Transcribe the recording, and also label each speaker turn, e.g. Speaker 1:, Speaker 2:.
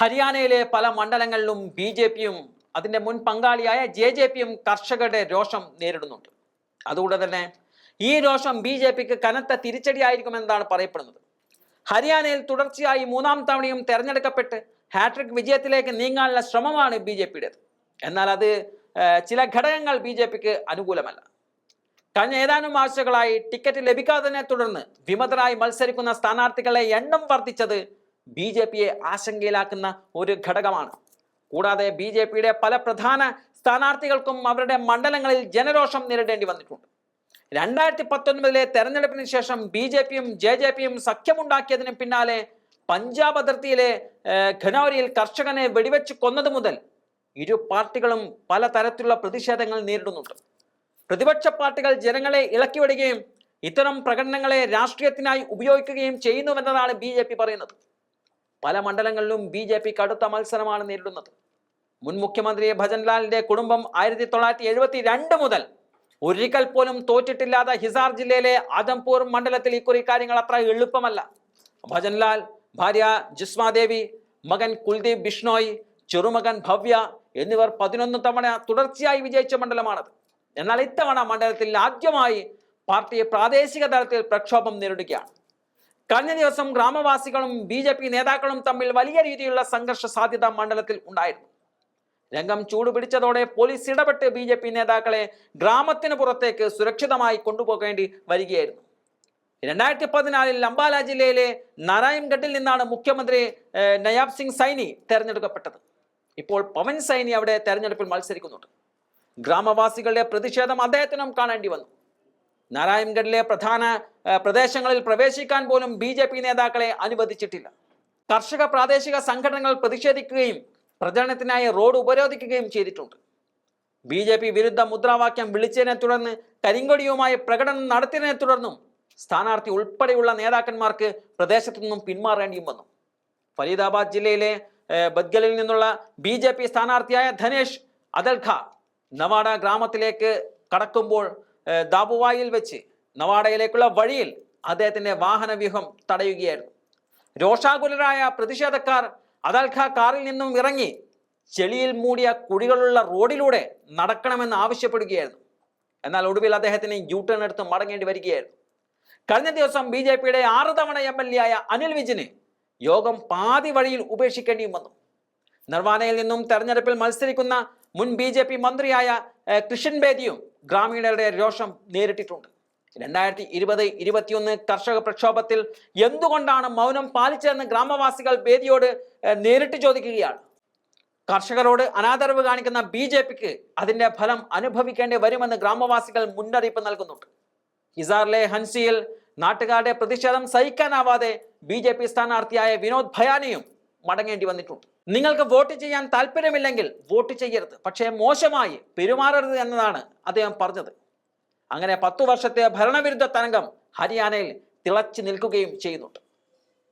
Speaker 1: ഹരിയാനയിലെ പല മണ്ഡലങ്ങളിലും ബി ജെ പിയും അതിന്റെ മുൻ പങ്കാളിയായ ജെ ജെ പിയും കർഷകരുടെ രോഷം നേരിടുന്നുണ്ട്. അതുകൊണ്ട് തന്നെ ഈ രോഷം ബി ജെ പിക്ക് കനത്ത തിരിച്ചടിയായിരിക്കുമെന്നാണ് പറയപ്പെടുന്നത്. ഹരിയാനയിൽ തുടർച്ചയായി മൂന്നാം തവണയും തെരഞ്ഞെടുക്കപ്പെട്ട് ഹാട്രിക് വിജയത്തിലേക്ക് നീങ്ങാനുള്ള ശ്രമമാണ് ബി ജെ പിയുടേത്. എന്നാൽ അത് ചില ഘടകങ്ങൾ ബി ജെ പിക്ക് അനുകൂലമല്ല. കഴിഞ്ഞ ഏതാനും ആഴ്ചകളായി ടിക്കറ്റ് ലഭിക്കാത്തതിനെ തുടർന്ന് വിമതരായി മത്സരിക്കുന്ന സ്ഥാനാർത്ഥികളെ എണ്ണം വർദ്ധിച്ചത് ബി ജെ പിയെ ആശങ്കയിലാക്കുന്ന ഒരു ഘടകമാണ്. കൂടാതെ ബി ജെ പിയുടെ പല പ്രധാന സ്ഥാനാർത്ഥികൾക്കും അവരുടെ മണ്ഡലങ്ങളിൽ ജനരോഷം നേരിടേണ്ടി വന്നിട്ടുണ്ട്. രണ്ടായിരത്തി പത്തൊൻപതിലെ തെരഞ്ഞെടുപ്പിന് ശേഷം ബി ജെ പിയും ജെ ജെ പിയും സഖ്യമുണ്ടാക്കിയതിന് പിന്നാലെ പഞ്ചാബ് അതിർത്തിയിലെ ഖനൌരിയിൽ കർഷകനെ വെടിവെച്ച് കൊന്നത് മുതൽ ഇരു പാർട്ടികളും പല തരത്തിലുള്ള പ്രതിഷേധങ്ങൾ നേരിടുന്നുണ്ട്. പ്രതിപക്ഷ പാർട്ടികൾ ജനങ്ങളെ ഇളക്കിവിടുകയും ഇത്തരം പ്രകടനങ്ങളെ രാഷ്ട്രീയത്തിനായി ഉപയോഗിക്കുകയും ചെയ്യുന്നുവെന്നതാണ് ബി ജെ പി പറയുന്നത്. പല മണ്ഡലങ്ങളിലും ബി ജെ പി കടുത്ത മത്സരമാണ് നേരിടുന്നത്. മുൻ മുഖ്യമന്ത്രി ഭജൻലാലിന്റെ കുടുംബം ആയിരത്തി തൊള്ളായിരത്തി എഴുപത്തി രണ്ട് മുതൽ ഒരിക്കൽ പോലും തോറ്റിട്ടില്ലാത്ത ഹിസാർ ജില്ലയിലെ ആദംപൂർ മണ്ഡലത്തിൽ ഇക്കുറി കാര്യങ്ങൾ അത്ര എളുപ്പമല്ല. ഭജൻലാൽ ഭാര്യ ജിസ്മാദേവി മകൻ കുൽദീപ് ബിഷ്ണോയ് ചെറുമകൻ ഭവ്യ എന്നിവർ പതിനൊന്ന് തവണ തുടർച്ചയായി വിജയിച്ച മണ്ഡലമാണത്. എന്നാൽ ഇത്തവണ മണ്ഡലത്തിൽ ആദ്യമായി പാർട്ടി പ്രാദേശിക തലത്തിൽ പ്രക്ഷോഭം നേരിടുകയാണ്. കഴിഞ്ഞ ദിവസം ഗ്രാമവാസികളും ബി ജെ പി നേതാക്കളും തമ്മിൽ വലിയ രീതിയിലുള്ള സംഘർഷ സാധ്യത മണ്ഡലത്തിൽ ഉണ്ടായിരുന്നു. രംഗം ചൂടുപിടിച്ചതോടെ പോലീസ് ഇടപെട്ട് ബി ജെ പി നേതാക്കളെ ഗ്രാമത്തിന് പുറത്തേക്ക് സുരക്ഷിതമായി കൊണ്ടുപോകേണ്ടി വരികയായിരുന്നു. രണ്ടായിരത്തി പതിനാലിൽ അംബാല ജില്ലയിലെ നാരായൺഗഡിൽ നിന്നാണ് മുഖ്യമന്ത്രി നയാബ് സിംഗ് സൈനി തെരഞ്ഞെടുക്കപ്പെട്ടത്. ഇപ്പോൾ പവൻ സൈനി അവിടെ തെരഞ്ഞെടുപ്പിൽ മത്സരിക്കുന്നുണ്ട്. ഗ്രാമവാസികളുടെ പ്രതിഷേധം അദ്ദേഹത്തിനും കാണേണ്ടി വന്നു. നാരായൺഗഡിലെ പ്രധാന പ്രദേശങ്ങളിൽ പ്രവേശിക്കാൻ പോലും ബി ജെ പി നേതാക്കളെ അനുവദിച്ചിട്ടില്ല. കർഷക പ്രാദേശിക സംഘടനകൾ പ്രതിഷേധിക്കുകയും പ്രചരണത്തിനായി റോഡ് ഉപരോധിക്കുകയും ചെയ്തിട്ടുണ്ട്. ബി ജെ പി വിരുദ്ധ മുദ്രാവാക്യം വിളിച്ചതിനെ തുടർന്ന് കരിങ്കൊടിയുമായി പ്രകടനം നടത്തിയതിനെ തുടർന്നും സ്ഥാനാർത്ഥി ഉൾപ്പെടെയുള്ള നേതാക്കന്മാർക്ക് പ്രദേശത്തു നിന്നും പിന്മാറേണ്ടിയും വന്നു. ഫരീദാബാദ് ജില്ലയിലെ ബദ്ഗലിൽ നിന്നുള്ള ബി ജെ പി സ്ഥാനാർത്ഥിയായ ധനേഷ് അദൽഖ നവാഡ ഗ്രാമത്തിലേക്ക് കടക്കുമ്പോൾ ദാബുവായിൽ വെച്ച് നവാഡയിലേക്കുള്ള വഴിയിൽ അദ്ദേഹത്തിന്റെ വാഹനവ്യൂഹം തടയുകയായിരുന്നു. രോഷാകുലരായ പ്രതിഷേധക്കാർ അദാൽഖ കാറിൽ നിന്നും ഇറങ്ങി ചെളിയിൽ മൂടിയ കുഴികളുള്ള റോഡിലൂടെ നടക്കണമെന്ന് ആവശ്യപ്പെടുകയായിരുന്നു. എന്നാൽ ഒടുവിൽ അദ്ദേഹത്തിന് യു ടേൺ എടുത്ത് മടങ്ങേണ്ടി വരികയായിരുന്നു. കഴിഞ്ഞ ദിവസം ബി ജെ പിയുടെ ആറ് തവണ എം എൽ എ ആയ അനിൽ വിജിന് യോഗം പാതി വഴിയിൽ ഉപേക്ഷിക്കേണ്ടിയും വന്നു. നിർവാനയിൽ നിന്നും തെരഞ്ഞെടുപ്പിൽ മത്സരിക്കുന്ന മുൻ ബി മന്ത്രിയായ കൃഷ്ണൻ ബേദിയും ഗ്രാമീണരുടെ രോഷം നേരിട്ടിട്ടുണ്ട്. രണ്ടായിരത്തി ഇരുപത് ഇരുപത്തിയൊന്ന് കർഷക പ്രക്ഷോഭത്തിൽ എന്തുകൊണ്ടാണ് മൗനം പാലിച്ചതെന്ന് ഗ്രാമവാസികൾ വേദിയോട് നേരിട്ട് ചോദിക്കുകയാണ്. കർഷകരോട് അനാദരവ് കാണിക്കുന്ന ബി ജെ പിക്ക് അതിന്റെ ഫലം അനുഭവിക്കേണ്ടി വരുമെന്ന് ഗ്രാമവാസികൾ മുന്നറിയിപ്പ് നൽകുന്നുണ്ട്. ഹിസാറിലെ ഹൻസിയിൽ നാട്ടുകാരുടെ പ്രതിഷേധം സഹിക്കാനാവാതെ ബി ജെ പി സ്ഥാനാർത്ഥിയായ വിനോദ് ഭയാനിയും മടങ്ങേണ്ടി വന്നിട്ടുണ്ട്. നിങ്ങൾക്ക് വോട്ട് ചെയ്യാൻ താല്പര്യമില്ലെങ്കിൽ വോട്ട് ചെയ്യരുത്. പക്ഷേ മോശമായി പെരുമാറരുത് എന്നതാണ് അദ്ദേഹം പറഞ്ഞത്. അങ്ങനെ പത്തു വർഷത്തെ ഭരണവിരുദ്ധ തരംഗം ഹരിയാനയിൽ തിളച്ചു നിൽക്കുകയും ചെയ്യുന്നുണ്ട്.